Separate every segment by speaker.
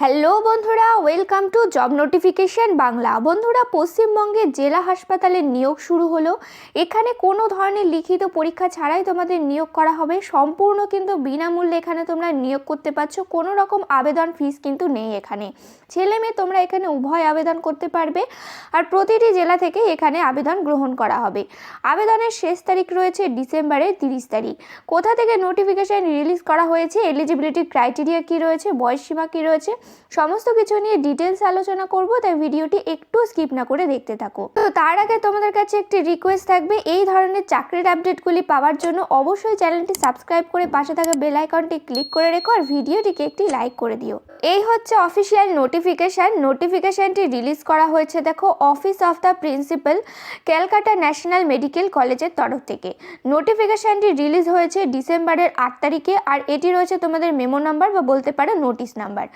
Speaker 1: Hello বন্ধুরা welcome to job notification Bangla. বন্ধুরা, পশ্চিমবঙ্গে জেলা হাসপাতালে নিয়োগ শুরু হলো। এখানে কোনো ধরনের লিখিত পরীক্ষা ছাড়াই তোমাদের নিয়োগ করা হবে। সম্পূর্ণ কিন্তু বিনামূল্যে এখানে তোমরা নিয়োগ করতে পারছ। কোনো রকম আবেদন ফিস কিন্তু নেই এখানে। ছেলে মেয়ে তোমরা এখানে উভয় আবেদন করতে পারবে আর প্রতিটি জেলা থেকে এখানে আবেদন গ্রহণ করা হবে। আবেদনের শেষ তারিখ রয়েছে ডিসেম্বরের তিরিশ তারিখ। কোথা থেকে নোটিফিকেশন রিলিজ করা হয়েছে? এলিজিবিলিটি ক্রাইটেরিয়া কী রয়েছে? বয়সসীমা কী রয়েছে? সমস্ত কিছু নিয়ে ডিটেলস আলোচনা করব, তাই ভিডিওটি একটু স্কিপ না করে দেখতে থাকো। তো তার আগে তোমাদের কাছে একটি রিকোয়েস্ট থাকবে, এই ধরনের চাকরির আপডেটগুলি পাওয়ার জন্য অবশ্যই চ্যানেলটি সাবস্ক্রাইব করে পাশে থাকা বেল আইকনটি ক্লিক করে রেখো আর ভিডিওটিকে একটি লাইক করে দিও। এই হচ্ছে অফিসিয়াল নোটিফিকেশান নোটিফিকেশানটি রিলিজ করা হয়েছে, দেখো office of the principal Calcutta national medical কলেজের তরফ থেকে। নোটিফিকেশানটি রিলিজ হয়েছে ডিসেম্বরের আট তারিখে, আর এটি রয়েছে তোমাদের মেমো নাম্বার বা বলতে পারো নোটিশ নাম্বার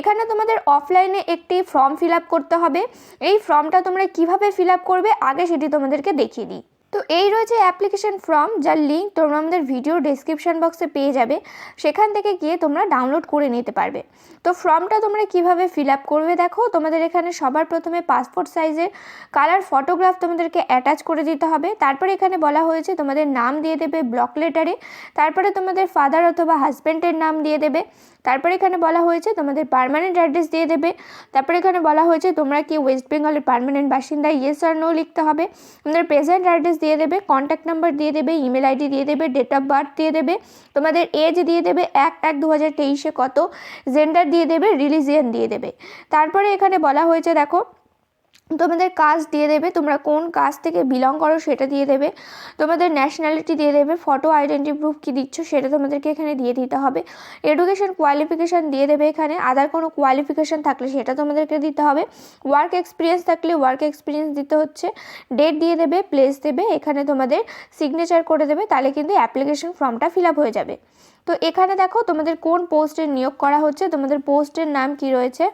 Speaker 1: এখানে তোমাদের অফলাইনে একটি ফর্ম ফিল করতে হবে। এই ফর্মটা তোমরা কীভাবে ফিল করবে, আগে সেটি তোমাদেরকে দেখিয়ে দিই। তো এই রয়েছে অ্যাপ্লিকেশন ফর্ম যার লিঙ্ক তোমরা আমাদের ভিডিও ডেসক্রিপশন বক্সে পেয়ে যাবে। সেখান থেকে গিয়ে তোমরা ডাউনলোড করে নিতে পারবে। তো ফর্মটা তোমরা কীভাবে ফিল আপ করবে দেখো? তোমাদের এখানে সবার প্রথমে পাসপোর্ট সাইজের কালার ফটোগ্রাফ তোমাদেরকে অ্যাটাচ করে দিতে হবে। তারপরে এখানে বলা হয়েছে তোমাদের নাম দিয়ে দেবে ব্লক লেটারে তারপরে তোমাদের ফাদার অথবা হাজব্যান্ডের নাম দিয়ে দেবে। তারপরে এখানে বলা হয়েছে তোমাদের পারমানেন্ট অ্যাড্রেস দিয়ে দেবে। তারপরে এখানে বলা হয়েছে তোমরা কি ওয়েস্ট বেঙ্গলের পারমানেন্ট বাসিন্দা? ইয়েস আর নো লিখতে হবে। তোমাদের প্রেজেন্ট অ্যাড্রেস দিয়ে দেবে কন্ট্যাক্ট নাম্বার দিয়ে দেবে ইমেল আইডি দিয়ে দেবে ডেট অফ বার্থ দিয়ে দেবে, তোমাদের এজ দিয়ে দেবে এক এক দু হাজার তেইশে কত জেন্ডার দিয়ে দেবে রিলিজিয়ান দিয়ে দেবে। তারপরে এখানে বলা হয়েছে, দেখো তোমাদের কাজ দিয়ে দেবে, তোমরা কোন কাজ থেকে বিলং করো সেটা দিয়ে দেবে, তোমাদের ন্যাশনালিটি দিয়ে দেবে ফটো আইডেন্টি প্রুফ কী দিচ্ছ সেটা তোমাদেরকে এখানে দিয়ে দিতে হবে এডুকেশন কোয়ালিফিকেশান দিয়ে দেবে এখানে আদার কোনো কোয়ালিফিকেশান থাকলে সেটা তোমাদেরকে দিতে হবে ওয়ার্ক এক্সপিরিয়েন্স থাকলে ওয়ার্ক এক্সপিরিয়েন্স দিতে হচ্ছে ডেট দিয়ে দেবে প্লেস দেবে, এখানে তোমাদের সিগনেচার করে দেবে, তাহলে কিন্তু অ্যাপ্লিকেশন ফর্মটা ফিল আপ হয়ে যাবে। তো এখানে দেখো তোমাদের কোন পোস্টে নিয়োগ করা হচ্ছে, তোমাদের পোস্টের নাম কি রয়েছে?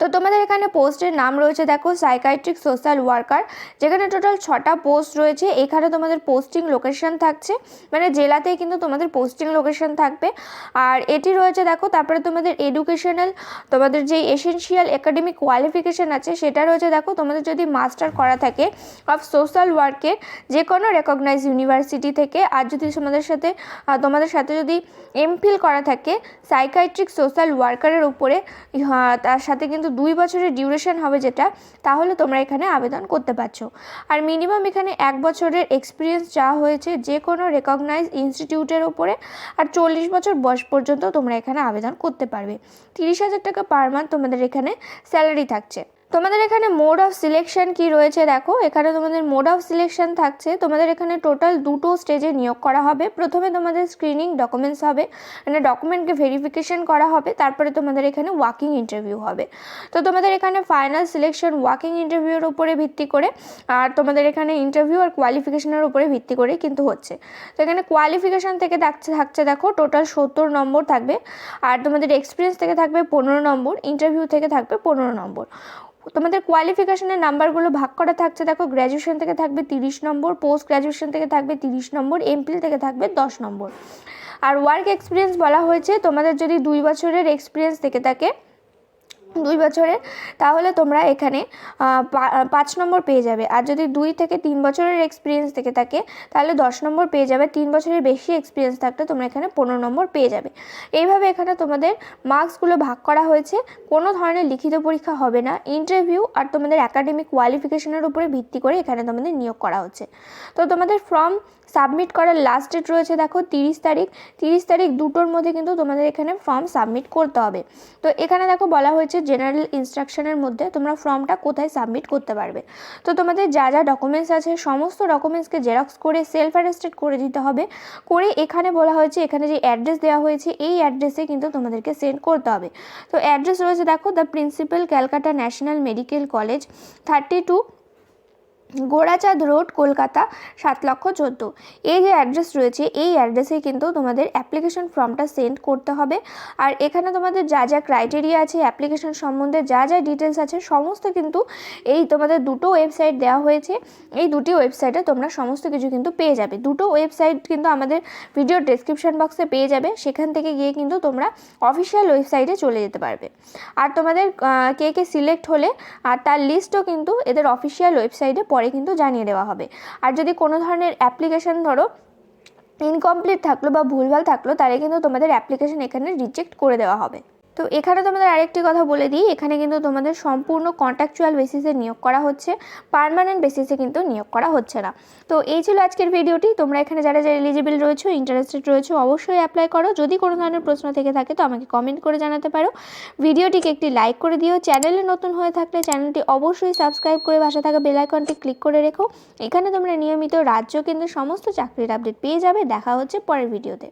Speaker 1: তো তোমাদের এখানে পোস্টের নাম রয়েছে, দেখো সাইকাইট্রিক সোশ্যাল ওয়ার্কার যেখানে টোটাল ছটা পোস্ট রয়েছে। এখানে তোমাদের পোস্টিং লোকেশন থাকছে। মানে জেলাতেই কিন্তু তোমাদের পোস্টিং লোকেশন থাকবে। আর এটি রয়েছে, দেখো, তারপরে তোমাদের এডুকেশনাল তোমাদের যে এসেনশিয়াল একাডেমিক কোয়ালিফিকেশান আছে, সেটা রয়েছে, দেখো, তোমাদের যদি মাস্টার করা থাকে অফ সোশ্যাল ওয়ার্কের যে কোনো রেকগনাইজ ইউনিভার্সিটি থেকে, আর যদি তোমাদের সাথে তোমাদের সাথে যদি এমফিল করা থাকে সাইকাইট্রিক সোশ্যাল ওয়ার্কারের উপরে তার সাথে কিন্তু দুই বছরের ডিউরেশন হবে যেটা, তাহলে তোমরা এখানে আবেদন করতে পারছ। আর মিনিমাম এখানে এক বছরের এক্সপিরিয়েন্স চাওয়া হয়েছে যে কোনো রেকগনাইজ ইনস্টিটিউটের ওপরে আর চল্লিশ বছর বয়স পর্যন্ত তোমরা এখানে আবেদন করতে পারবে। তিরিশ হাজার টাকা পার মান্থ তোমাদের এখানে স্যালারি থাকছে। তোমাদের এখানে মোড অফ সিলেকশন কি রয়েছে দেখো? এখানে তোমাদের মোড অফ সিলেকশন থাকছে। তোমাদের এখানে টোটাল দুটো স্টেজে নিয়োগ করা হবে। প্রথমে তোমাদের স্ক্রিনিং ডকুমেন্টস হবে মানে ডকুমেন্টকে ভেরিফিকেশন করা হবে, তারপরে তোমাদের এখানে ওয়াকিং ইন্টারভিউ হবে। তো তোমাদের এখানে ফাইনাল সিলেকশন ওয়াকিং ইন্টারভিউর উপরে ভিত্তি করে, আর তোমাদের এখানে ইন্টারভিউ আর কোয়ালিফিকেশনের উপরে ভিত্তি করে কিন্তু হচ্ছে। তো এখানে কোয়ালিফিকেশন থেকে থাকছে থাকছে দেখো টোটাল সত্তর নম্বর থাকবে, আর তোমাদের এক্সপিরিয়েন্স থেকে থাকবে পনেরো নম্বর ইন্টারভিউ থেকে থাকবে পনেরো নম্বর। তোমাদের কোয়ালিফিকেশনের নাম্বারগুলো ভাগ করা থাকছে, দেখো গ্র্যাজুয়েশন থেকে থাকবে তিরিশ নম্বর পোস্ট গ্র্যাজুয়েশন থেকে থাকবে তিরিশ নম্বর এমপিল থেকে থাকবে দশ নম্বর। আর ওয়ার্ক এক্সপিরিয়েন্স বলা হয়েছে, তোমাদের যদি দুই বছরের এক্সপিরিয়েন্স থেকে থাকে দুই বছরের, তাহলে তোমরা এখানে পাঁচ নম্বর পেয়ে যাবে। আর যদি দুই থেকে তিন বছরের এক্সপিরিয়েন্স থেকে থাকে, তাহলে দশ নম্বর পেয়ে যাবে। তিন বছরের বেশি এক্সপিরিয়েন্স থাকলে তোমরা এখানে পনেরো নম্বর পেয়ে যাবে। এইভাবে এখানে তোমাদের মার্কসগুলো ভাগ করা হয়েছে। কোনো ধরনের লিখিত পরীক্ষা হবে না। ইন্টারভিউ আর তোমাদের একাডেমিক কোয়ালিফিকেশনের উপরে ভিত্তি করে এখানে তোমাদের নিয়োগ করা হচ্ছে। তো তোমাদের ফর্ম সাবমিট করার লাস্ট ডেট রয়েছে দেখো তিরিশ তারিখ। তিরিশ তারিখ দুটোর মধ্যে কিন্তু তোমাদের এখানে ফর্ম সাবমিট করতে হবে। তো এখানে দেখো বলা হয়েছে জেনারেল ইনস্ট্রাকশনের মধ্যে তোমরা ফর্মটা কোথায় সাবমিট করতে পারবে। তো তোমাদের যা যা ডকুমেন্টস আছে, সমস্ত ডকুমেন্টসকে জেরক্স করে সেলফ অ্যারেস্টেড করে দিতে হবে। করে এখানে বলা হয়েছে, এখানে যে অ্যাড্রেস দেওয়া হয়েছে, এই অ্যাড্রেসে কিন্তু তোমাদেরকে সেন্ড করতে হবে। তো অ্যাড্রেস রয়েছে, দেখো the principal Calcutta national medical college thirty two Gorachand road, Kolkata, সাত লক্ষ চোদ্দ। এই যে অ্যাড্রেস রয়েছে, এই অ্যাড্রেসে কিন্তু তোমাদের অ্যাপ্লিকেশন ফর্মটা সেন্ড করতে হবে। আর এখানে তোমাদের যা যা ক্রাইটেরিয়া আছে অ্যাপ্লিকেশন সম্বন্ধে যা যা ডিটেলস আছে, সমস্ত কিন্তু এই তোমাদের দুটো ওয়েবসাইট দেওয়া হয়েছে। এই দুটি ওয়েবসাইটে তোমরা সমস্ত কিছু কিন্তু পেয়ে যাবে। দুটো ওয়েবসাইট কিন্তু আমাদের ভিডিও ডেসক্রিপশন বক্সে পেয়ে যাবে। সেখান থেকে গিয়ে কিন্তু তোমরা অফিসিয়াল ওয়েবসাইটে চলে যেতে পারবে। আর তোমাদের কে কে সিলেক্ট হলে, আর তার লিস্টও কিন্তু এদের অফিসিয়াল ওয়েবসাইটে পরে কিন্তু জানিয়ে দেওয়া হবে। আর যদি কোনো ধরনের অ্যাপ্লিকেশন ধরো ইনকমপ্লিট থাকল বা ভুলভাল থাকল, তাহলে কিন্তু তোমাদের অ্যাপ্লিকেশন এখানে রিজেক্ট করে দেওয়া হবে। তো এখানে তোমাদের আরেকটি কথা বলে দিই, এখানে কিন্তু তোমাদের সম্পূর্ণ কন্ট্রাকচুয়াল বেসিসে নিয়োগ করা হচ্ছে পার্মানেন্ট বেসিসে কিন্তু নিয়োগ করা হচ্ছে না। তো এই ছিল আজকের ভিডিওটি তোমরা এখানে যারা যারা এলিজিবল রয়েছো ইন্টারেস্টেড রয়েছো, অবশ্যই অ্যাপ্লাই করো। যদি কোনো ধরনের প্রশ্ন থেকে থাকে তো আমাকে কমেন্ট করে জানাতে পারো। ভিডিওটিকে একটি লাইক করে দিও। চ্যানেলে নতুন হয়ে থাকলে চ্যানেলটি অবশ্যই সাবস্ক্রাইব করে পাশে থাকা বেল আইকনটি ক্লিক করে রেখো। এখানে তোমরা নিয়মিত রাজ্য কেন্দ্রের সমস্ত চাকরির আপডেট পেয়ে যাবে। দেখা হচ্ছে পরের ভিডিওতে